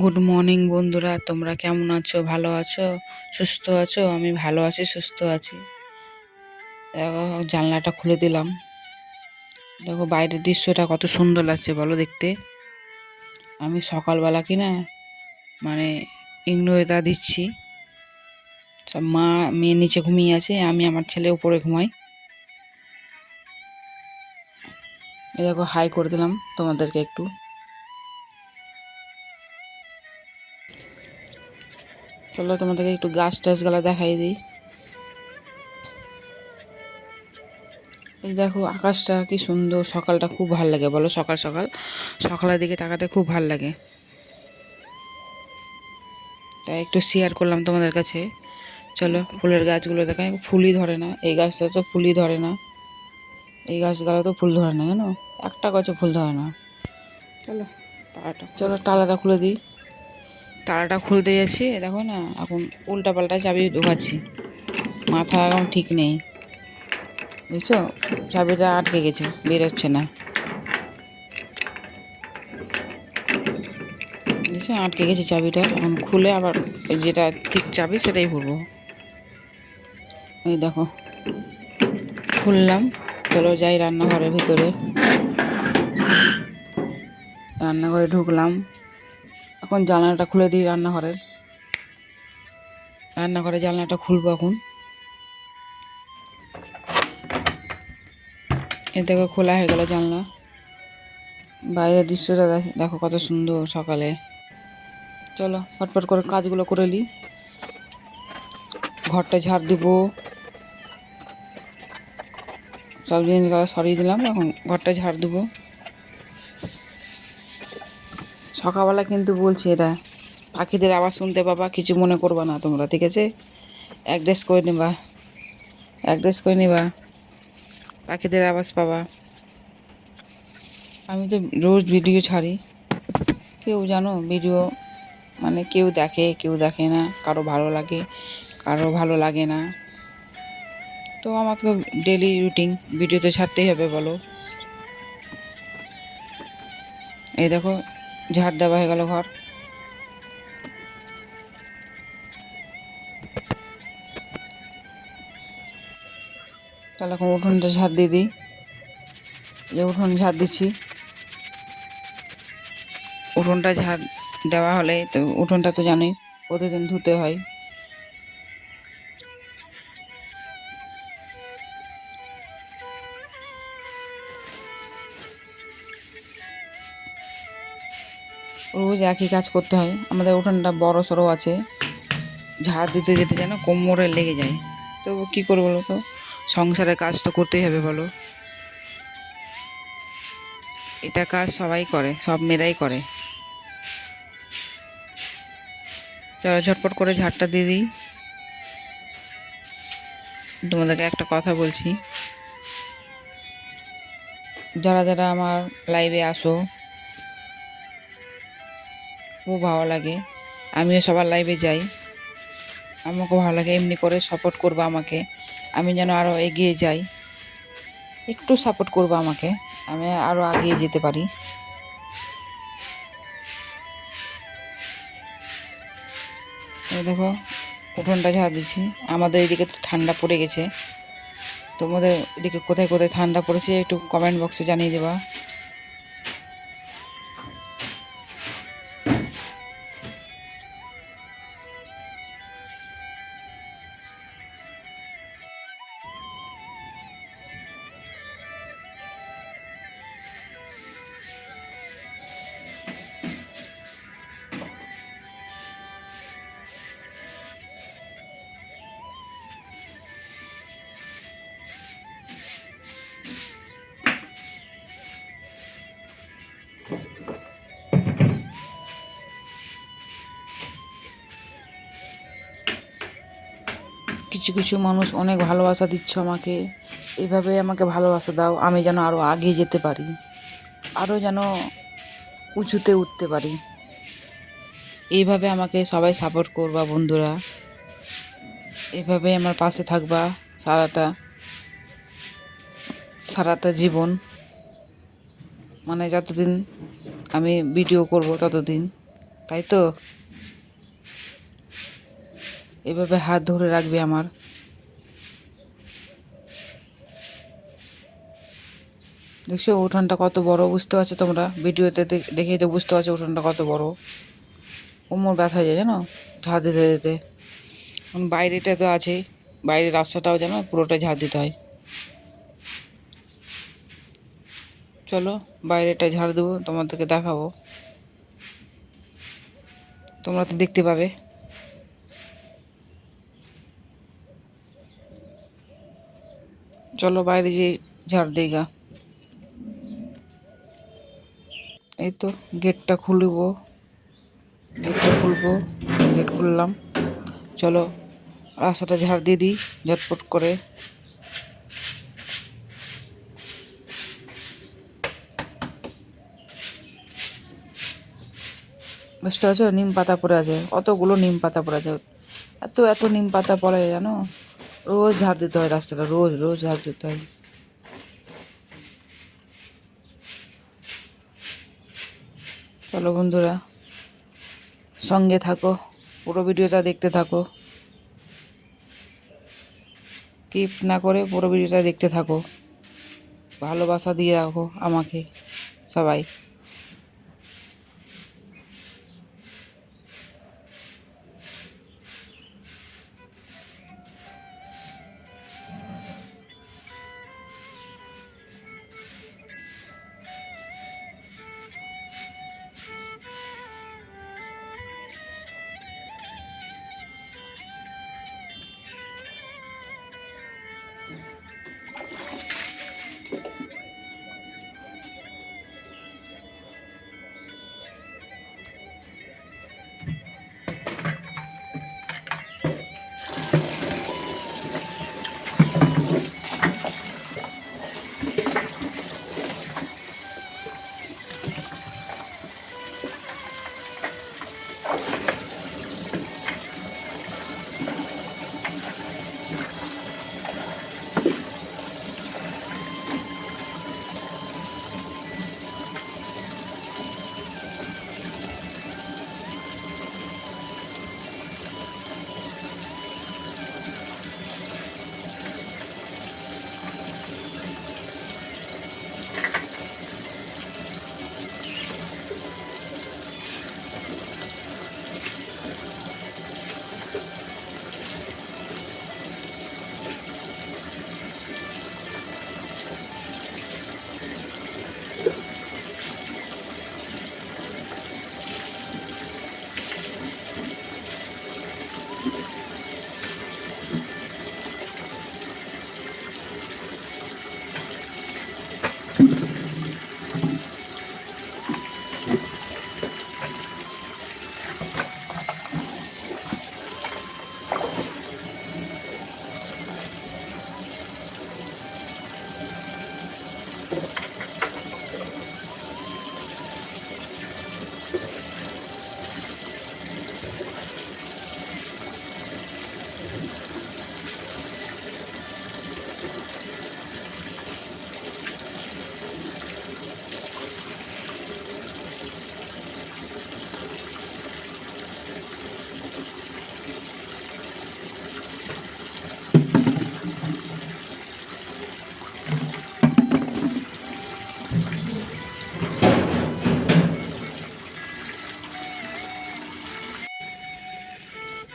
Good morning বন্ধুরা। তোমরা কেমন আছো? ভালো আছো? সুস্থ আছো? আমি ভালো আছি, সুস্থ আছি। দেখো, জানলাটা খুলে দিলাম। দেখো, বাইরের দৃশ্যটা কত সুন্দর লাগছে, বলো দেখতে। আমি সকালবেলা কি না মানে ইংরেজা দিচ্ছি। সব মা মেয়ে নিচে ঘুমিয়ে আছে, আমি আমার ছেলে উপরে ঘুমাই। এ দেখো হাই করে দিলাম তোমাদেরকে একটু। চলো তোমাদেরকে একটু গাছ টাছগুলো দেখাই দিই। এই দেখো, আকাশটা কি সুন্দর, সকালটা খুব ভালো লাগে, বলো সকাল সকাল। সকালের দিকে টাকাতে খুব ভালো লাগে। তাই একটু শেয়ার করলাম তোমাদের কাছে। চলো, ফুলের গাছগুলো দেখাই, ফুলই ধরে না, এই গাছটা তো ফুলই ধরে না। এই গাছগুলো তো ফুল ধরে না জানো? একটা গাছে ফুল ধরে না। চলো। চলো তালাটা খুলে দিই। তালাটা খুলতে যাচ্ছি দেখো না এখন উল্টা পাল্টা চাবি ঢোকাচ্ছি। মাথা এখন ঠিক নেই। বুঝছ? চাবিটা আটকে গেছে বেরোচ্ছে না। বুঝছ? আটকে গেছে চাবিটা এখন খুলে আবার যেটা ঠিক চাবি সেটাই ভরবো এই দেখো খুললাম। চলো যাই রান্নাঘরের ভিতরে। রান্নাঘরে ঢুকলাম। এখন জানলাটা খুলে দিই রান্নাঘরের। রান্নাঘরে জানলাটা খুলবো এখন। এ দেখো খোলা হয়ে গেল জানলা। বাইরের দৃশ্যটা দেখ- কত সুন্দর সকালে। চলো ফটফট করে কাজগুলো করে নিই ঘরটা ঝাড় দিব। সব জিনিসগুলো সরিয়ে দিলাম এখন ঘরটা ঝাড় দেবো। সকালবেলা কিন্তু বলছি এটা, পাখিদের আওয়াজ শুনতে পাবা, কিছু মনে করবা না তোমরা, ঠিক আছে? অ্যাড্রেস করে নেবা অ্যাড্রেস করে নেবা, পাখিদের আওয়াজ পাবা। আমি তো রোজ ভিডিও ছাড়ি, কেউ জানো ভিডিও মানে কেউ দেখে কেউ দেখে না, কারও ভালো লাগে, কারও ভালো লাগে না। তো আমার তো ডেলি রুটিন ভিডিও তো ছাড়তেই হবে, বলো। এই দেখো, ঝাড় দেওয়া হয়ে গেল ঘর। তাহলে এখন উঠোনটা ঝাড় দিয়ে দিই। যে উঠোন ঝাড় দিচ্ছি। উঠোনটা ঝাড় দেওয়া হলে তো উঠোনটা তো জানোই, প্রতিদিন ধুতে হয়। রোজ একই কাজ করতে হয়। আমাদের উঠানটা বড় সড়ো আছে। ঝাড় দিতে যেতে যেন কোমরে লেগে যায়। তো কী করব বলো তো সংসারের কাজ তো করতেই হবে বলো। এটা কাজ সবাই করে, সব মেয়েরাই করে। চলো ঝটপট করে ঝাড়টা দিয়ে দিই। তোমাদেরকে একটা কথা বলছি। যারা যারা আমার লাইভে আসো খুব ভালো লাগে। আমিও সবার লাইভে যাই। আমাকেও ভালো লাগে, এমনি করে সাপোর্ট করবে আমাকে। আমি যেন আরও এগিয়ে যাই। একটু সাপোর্ট করবে আমাকে। আমি আরও এগিয়ে যেতে পারি। দেখো, উঠোনটা ঝাড় দিচ্ছি। আমাদের এদিকে তো ঠান্ডা পড়ে গেছে। তোমাদের এদিকে কোথায় কোথায় ঠান্ডা পড়েছে একটু কমেন্ট বক্সে জানিয়ে দেবা। কিছু কিছু মানুষ অনেক ভালোবাসা দিচ্ছ আমাকে। এভাবে আমাকে ভালোবাসা দাও, আমি যেন আরও এগিয়ে যেতে পারি আরও যেন উঁচুতে উঠতে পারি। এইভাবে আমাকে সবাই সাপোর্ট করবা বন্ধুরা। এভাবে আমার পাশে থাকবা সারাটা সারাটা জীবন। মানে যতদিন আমি ভিডিও করব ততদিন, তাই তো? এভাবে হাত ধরে রাখবে আমার। দেখছ, উঠানটা কত বড়, বুঝতে পারছ তোমরা? ভিডিওতে দেখ- দেখেই তো বুঝতে পারছ উঠানটা কত বড়। কোমর ব্যথা যায়, জানো? ঝাড় দিতে দিতে। বাইরেটা তো আছেই বাইরের রাস্তাটাও যেন পুরোটা ঝাড় দিতে হয়। চলো, বাইরেটা ঝাড় দেবো, তোমাদেরকে দেখাবো। তোমরা তো দেখতে পাবে। চলো বাইরে যে ঝাড় দিই গা। এই তো গেটটা খুলব। গেটটা খুলবো, গেট খুললাম। চলো রাস্তাটা ঝাড় দিয়ে দিই, ঝটপট করে। বুঝতে পারছ? নিম পাতা পড়ে আছে। অতগুলো নিম পাতা পড়ে আছে। এত এত নিম পাতা পড়ে, জানো? রোজ ঝাড় দিতে হয় রাস্তাটা, রোজ রোজ ঝাড় দিতে হয়। চলো বন্ধুরা, সঙ্গে থাকো, পুরো ভিডিওটা দেখতে থাকো। কিপ না করে পুরো ভিডিওটা দেখতে থাকো। ভালোবাসা দিয়ে রাখো আমাকে, সবাই।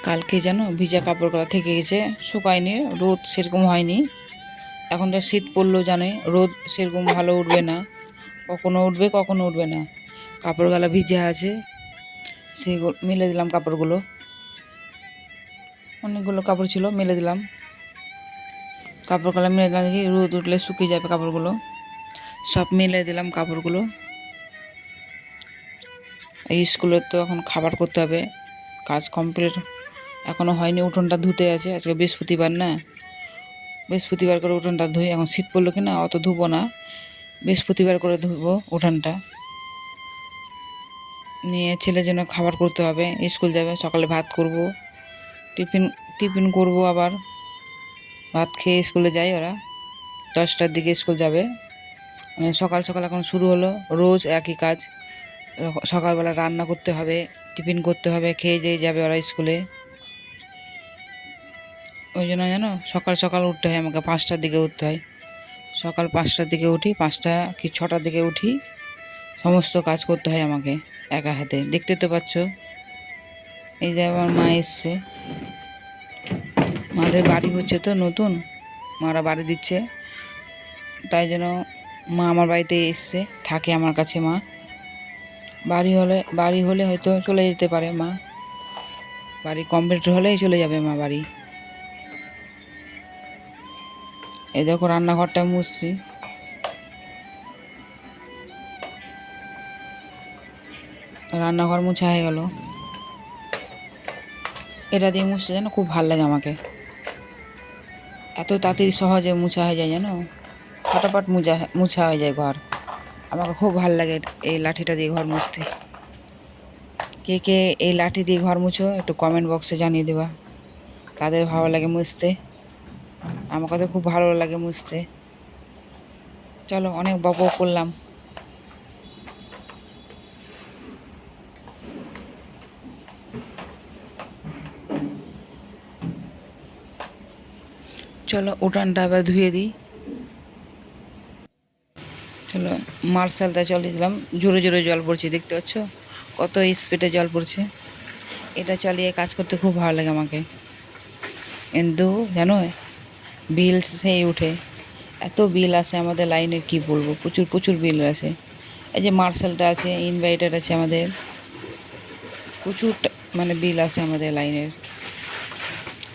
কালকে যেন ভিজা কাপড়গুলো থেকে গেছে, শুকায়নি, রোদ সেরকম হয়নি। এখন যা শীত পড়ল জানে রোদ সেরকম ভালো উঠবে না। কখনো উঠবে কখনো উঠবে না। কাপড়গুলো ভিজে আছে সেগুলো মেলে দিলাম কাপড়গুলো। অনেকগুলো কাপড় ছিল, মেলে দিলাম। কাপড়গুলো মেলে দিলাম দেখি, রোদ উঠলে শুকিয়ে যাবে কাপড়গুলো। সব মেলে দিলাম কাপড়গুলো। এই স্কুলে তো এখন খাবার করতে হবে, কাজ কমপ্লিট এখনও হয়নি উঠোনটা ধুতে আছে, আজকে বৃহস্পতিবার না? বৃহস্পতিবার করে উঠোনটা ধুই, এখন শীত পড়ল কি না অত ধুবো না। বৃহস্পতিবার করে ধুবো উঠানটা। নিয়ে ছেলের জন্য খাবার করতে হবে, স্কুল যাবে, সকালে ভাত করব। টিফিন টিফিন করব আবার। ভাত খেয়ে স্কুলে যায় ওরা। দশটার দিকে স্কুল যাবে। মানে সকাল সকাল এখন শুরু হলো, রোজ একই কাজ। সকালবেলা রান্না করতে হবে, টিফিন করতে হবে, খেয়ে যেয়ে যাবে ওরা স্কুলে। ওই জন্য জানো সকাল সকাল উঠতে হয়, আমাকে পাঁচটার দিকে উঠতে হয়। সকাল পাঁচটার দিকে উঠি, পাঁচটা কি ছটার দিকে উঠি, সমস্ত কাজ করতে হয় আমাকে একা হাতে। দেখতে তো পাচ্ছ, এই যে আমার মা এসছে। মাদের বাড়ি হচ্ছে তো নতুন, মারা বাড়ি দিচ্ছে। তাই জন্য মা আমার বাড়িতে এসছে, থাকে আমার কাছে মা। বাড়ি হলে বাড়ি হলে হয়তো চলে যেতে পারে মা। বাড়ি কমপ্লিট হলেই চলে যাবে মা বাড়ি। এই দেখো রান্নাঘরটা মুছছি। রান্নাঘর মুছা হয়ে গেল। এটা দিয়ে মুছতে যেন খুব ভালো লাগে আমাকে। এত তাড়াতাড়ি সহজে মুছা হয়ে যায় জানো? ফটাফট মুছা মুছা হয়ে যায় ঘর। আমাকে খুব ভালো লাগে এই লাঠিটা দিয়ে ঘর মুছতে। কে কে এই লাঠি দিয়ে ঘর মুছো একটু কমেন্ট বক্সে জানিয়ে দেবা। কাদের ভালো লাগে মুছতে? আমাকে তো খুব ভালো লাগে মুছতে। চলো, অনেক বক করলাম। চলো, উঠানটা আবার ধুয়ে দিই। চলো, মার্শালটা চালিয়ে দিলাম। জোরে জোরে জল পড়ছে, দেখতে পাচ্ছ? কত স্পিডে জল পড়ছে। এটা চালিয়ে কাজ করতে খুব ভালো লাগে আমাকে। কিন্তু জানো? বিল সেই উঠে। এত বিল আসে আমাদের লাইনের কি বলব? প্রচুর প্রচুর বিল আছে। এই যে মার্শালটা আছে ইনভার্টার আছে আমাদের। প্রচুর মানে বিল আসে আমাদের লাইনের।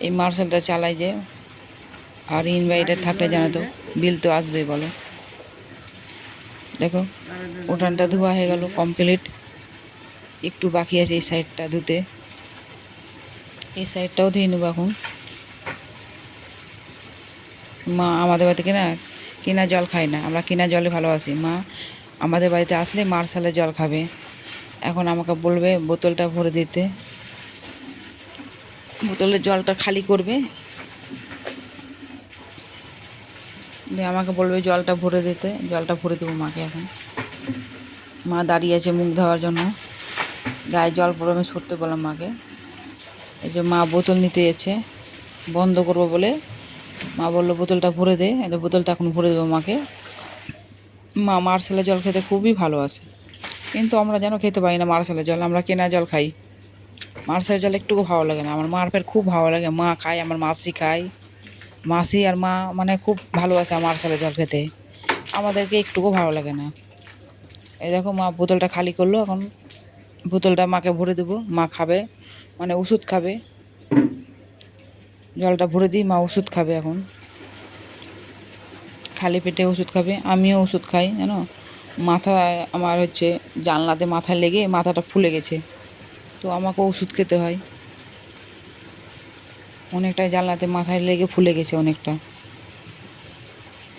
এই মার্শালটা চালাই যে, আর ইনভার্টার থাকলে জানো তো, বিল তো আসবে বলো। দেখো, উঠানটা ধোয়া হয়ে গেল কমপ্লিট একটু বাকি আছে এই সাইডটা ধুতে। এই সাইডটাও ধুয়ে নেব এখন। মা আমাদের বাড়িতে কিনা কিনা জল খায় না। আমরা কিনা জলে ভালোবাসি। মা আমাদের বাড়িতে আসলে মার্শালের জল খাবে। এখন আমাকে বলবে বোতলটা ভরে দিতে। বোতলের জলটা খালি করবে। দিয়ে আমাকে বলবে জলটা ভরে দিতে। জলটা ভরে দেবো মাকে এখন। মা দাঁড়িয়ে আছে মুখ ধোয়ার জন্য। গায়ে জল আমি সরতে বললাম মাকে। এই যে মা বোতল নিতে যাচ্ছে বন্ধ করব বলে মা বলল, বোতলটা ভরে দে যে বোতলটা এখন ভরে দেবো মাকে। মা মার্শালের জল খেতে খুবই ভালোবাসে কিন্তু আমরা যেন খেতে পারি না মার্শালের জল, আমরা কেনা জল খাই। মার্শালের জল একটুকু ভালো লাগে না, আমার মার ফের খুব ভালো লাগে। মা খায়, আমার মাসি খায়। মাসি আর মা মানে খুব ভালোবাসে আমার মার্শালের জল খেতে। আমাদেরকে একটুকু ভালো লাগে না। এই দেখো মা, বোতলটা খালি করল এখন। বোতলটা মাকে ভরে দেবো, মা খাবে মানে ওষুধ খাবে। জলটা ভরে দিই, মা ওষুধ খাবে এখন। খালি পেটে ওষুধ খাবে, আমিও ওষুধ খাই, জানো? মাথা, আমার হচ্ছে জানলাতে মাথায় লেগে মাথাটা ফুলে গেছে। তো আমাকে ওষুধ খেতে হয়। অনেকটা জানলাতে মাথায় লেগে ফুলে গেছে অনেকটা।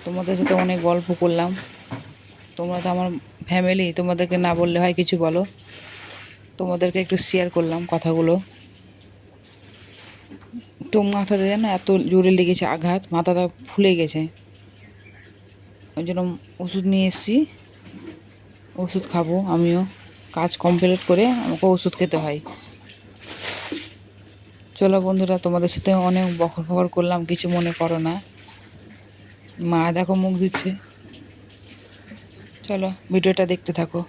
তোমাদের সাথে অনেক গল্প করলাম। তোমরা তো আমার ফ্যামিলি তোমাদেরকে না বললে হয় কিছু বলো। তোমাদেরকে একটু শেয়ার করলাম কথাগুলো। তো মাথাতে যেন এত জোরে লেগেছে, আঘাত, মাথাটা ফুলে গেছে। ওই জন্য ওষুধ নিয়ে এসেছি। ওষুধ খাব আমিও। কাজ কমপ্লিট করে আমাকে ওষুধ খেতে হয়। চলো বন্ধুরা, তোমাদের সাথে অনেক বকর বকর করলাম, কিছু মনে করো না। মা দেখো মুখ দিচ্ছে। চলো, ভিডিওটা দেখতে থাকো।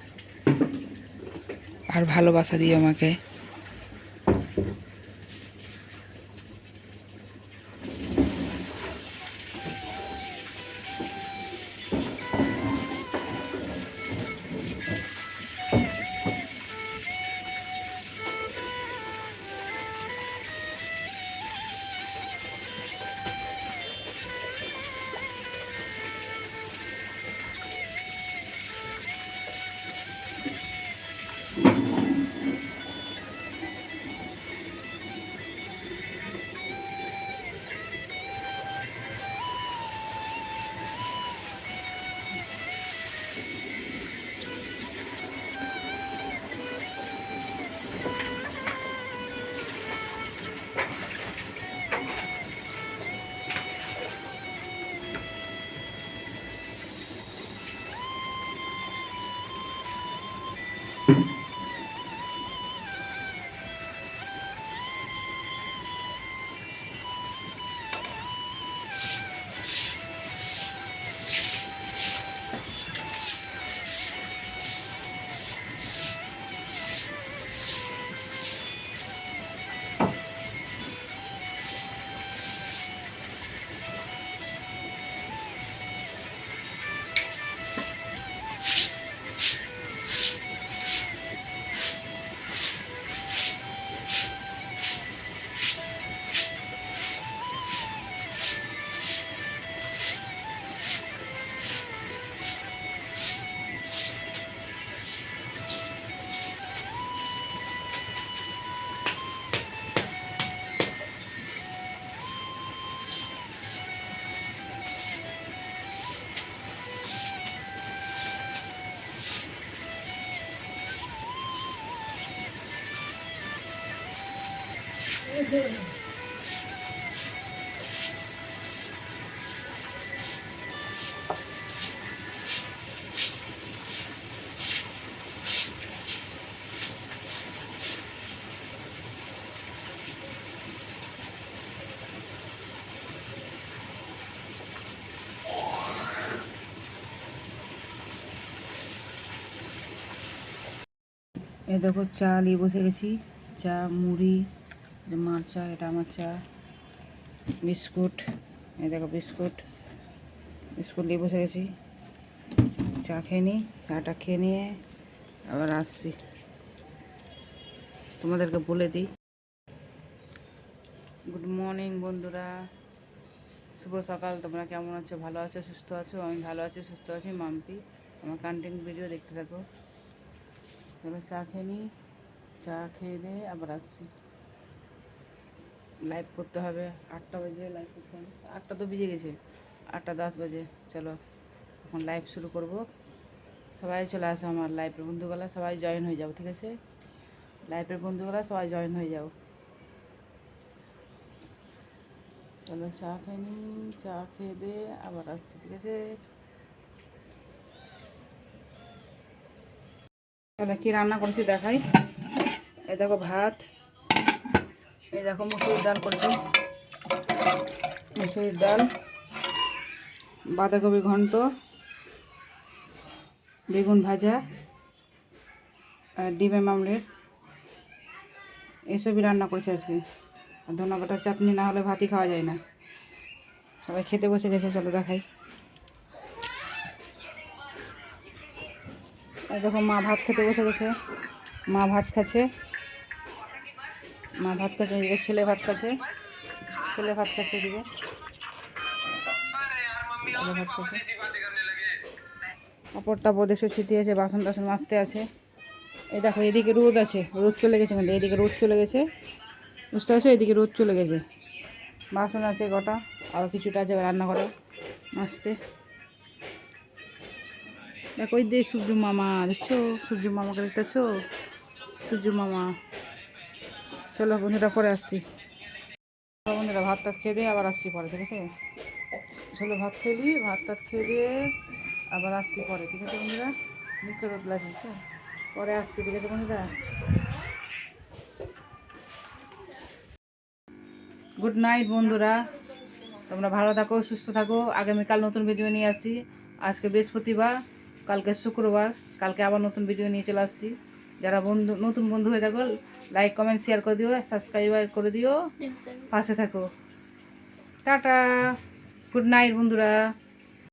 আর ভালোবাসা দিও আমাকে। you. এ দেখো চা নিয়ে বসে গেছি। চা, মুড়ি মার চা, এটা আমার চা। বিস্কুট, এই দেখো বিস্কুট। বিস্কুট নিয়ে বসে গেছি। চা খেয়ে নিই চাটা খেয়ে নিয়ে আবার আসছি। তোমাদেরকে বলে দিই। গুড মর্নিং বন্ধুরা। শুভ সকাল। তোমরা কেমন আছো? ভালো আছো? সুস্থ আছো? আমি ভালো আছি, সুস্থ আছি। মাম্পি, আমার কন্টেন্ট ভিডিও দেখতে থাকো। এবার চা খেয়ে নিই। চা খেয়ে দিয়ে আবার আসছি। লাইভ করতে হবে। আটটা বাজে লাইভ করতে হবে। আটটা তো বেজে গেছে। আটটা দশ বাজে। চলো, এখন লাইভ শুরু করব। সবাই চলে আসো আমার লাইভের বন্ধুগুলা। সবাই জয়েন হয়ে যাও, ঠিক আছে? লাইভের বন্ধুগুলা, সবাই জয়েন হয়ে যাও। চলো, চা খেয়ে নিই। চা খেয়ে দিয়ে আবার আসছি, ঠিক আছে? তাহলে কি রান্না করেছি দেখাই। এ দেখো ভাত, এই দেখো মুসুরির ডাল করেছি। মুসুরির ডাল বাঁধাকপি ঘন্ট, বেগুন ভাজা, আর ডিমের মামলেট। এসবই রান্না করেছি আজকে। আর ধনা পাতার চাটনি না হলে ভাতই খাওয়া যায় না। সবাই খেতে বসে গেছে, চলো দেখাই। দেখো, মা ভাত খেতে বসে গেছে। মা ভাত খাচ্ছে। মা ভাত খাচ্ছে এদিকে ছেলে ভাত খাচ্ছে। ছেলে ভাত খাচ্ছে এদিকে। ভাত খাচ্ছে। কাপড় টাপড় ছিটিয়েছে বাসন টাসন মাজতে আছে। এই দেখো, এদিকে রোদ আছে, রোদ চলে গেছে কিন্তু, এদিকে রোদ চলে গেছে। বুঝতে পারছ? এদিকে রোদ চলে গেছে। বাসন আছে কটা, আর কিছুটা আছে রান্না করে মাছতে দেখো ওই দে সূর্য মামা, দেখছ? সূর্য মামাকে দেখতেছো? সূর্য মামা। চলো বন্ধুরা, পরে আসছি। বন্ধুরা, ভাত টাত খেয়ে দিয়ে আবার আসছি পরে, ঠিক আছে? চলো ভাত খেলি ভাত টাত খেয়ে দিয়ে আবার আসছি পরে, ঠিক আছে বন্ধুরা? মুখে রোদ লাগছে। পরে আসছি, ঠিক আছে বন্ধুরা? গুড নাইট বন্ধুরা। তোমরা ভালো থাকো, সুস্থ থাকো। আগামীকাল নতুন ভিডিও নিয়ে আসি। আজকে বৃহস্পতিবার। কালকে শুক্রবার কালকে আবার নতুন ভিডিও নিয়ে চলে আসছি। যারা বন্ধু নতুন বন্ধু হয়ে থাকো লাইক কমেন্ট শেয়ার করে দিও সাবস্ক্রাইব করে দিও। পাশে থাকো। টাটা। গুড নাইট বন্ধুরা।